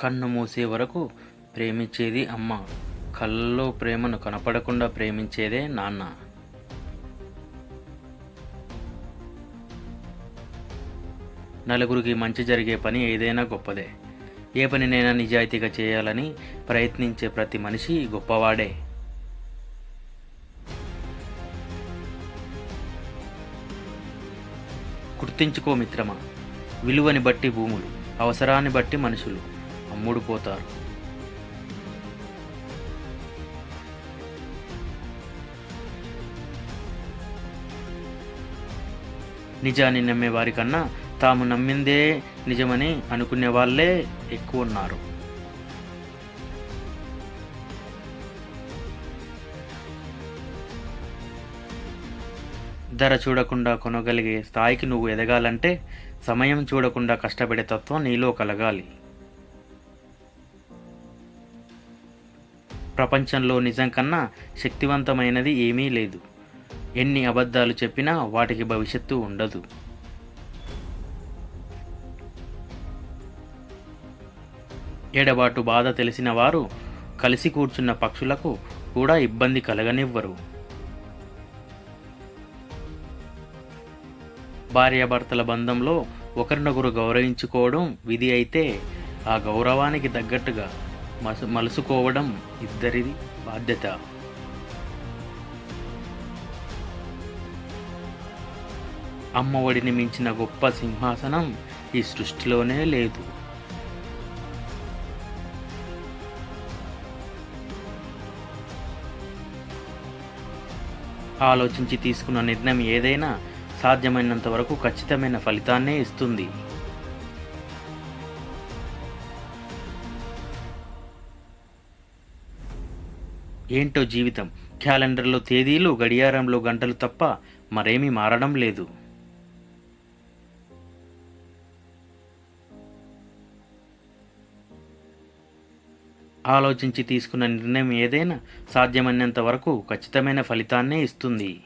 కన్ను మూసే వరకు ప్రేమించేది అమ్మ. కళ్ళలో ప్రేమను కనపడకుండా ప్రేమించేదే నాన్న. నలుగురికి మంచి జరిగే పని ఏదైనా గొప్పదే. ఏ పనినైనా నిజాయితీగా చేయాలని ప్రయత్నించే ప్రతి మనిషి గొప్పవాడే. గుర్తించుకో మిత్రమా. విలువని బట్టి భూములు అవసరాన్ని బట్టి మనుషులు. అమ్ముడుపోతారు నిజాన్ని నమ్మేవారి కన్నా తాము నమ్మిందే నిజమని అనుకునే వాళ్ళే ఎక్కువ ఉన్నారు. ధర చూడకుండా కొనగలిగే స్థాయికి నువ్వు ఎదగాలంటే సమయం చూడకుండా కష్టపడే తత్వం నీలో కలగాలి. ప్రపంచంలో నిజం కన్నా శక్తివంతమైనది ఏమీ లేదు. ఎన్ని అబద్ధాలు చెప్పినా వాటికి భవిష్యత్తు ఉండదు. ఎడబాటు బాధ తెలిసిన వారు కలిసి కూర్చున్న పక్షులకు కూడా ఇబ్బంది కలగనివ్వరు. భార్యాభర్తల బంధంలో ఒకరినొకరు గౌరవించుకోవడం విధి అయితే ఆ గౌరవానికి తగ్గట్టుగా మసు మలుసుకోవడం ఇద్దరిది బాధ్యత. అమ్మ ఒడిని మించిన గొప్ప సింహాసనం ఈ సృష్టిలోనే లేదు. ఆలోచించి తీసుకున్న నిర్ణయం ఏదైనా సాధ్యమైనంత వరకు ఖచ్చితమైన ఫలితాన్నే ఇస్తుంది. ఏంటో జీవితం? క్యాలెండర్లో తేదీలు గడియారంలో గంటలు తప్ప మరేమీ మారడం లేదు. ఆలోచించి తీసుకున్న నిర్ణయం ఏదైనా సాధ్యమైనంత వరకు ఖచ్చితమైన ఫలితాన్నే ఇస్తుంది.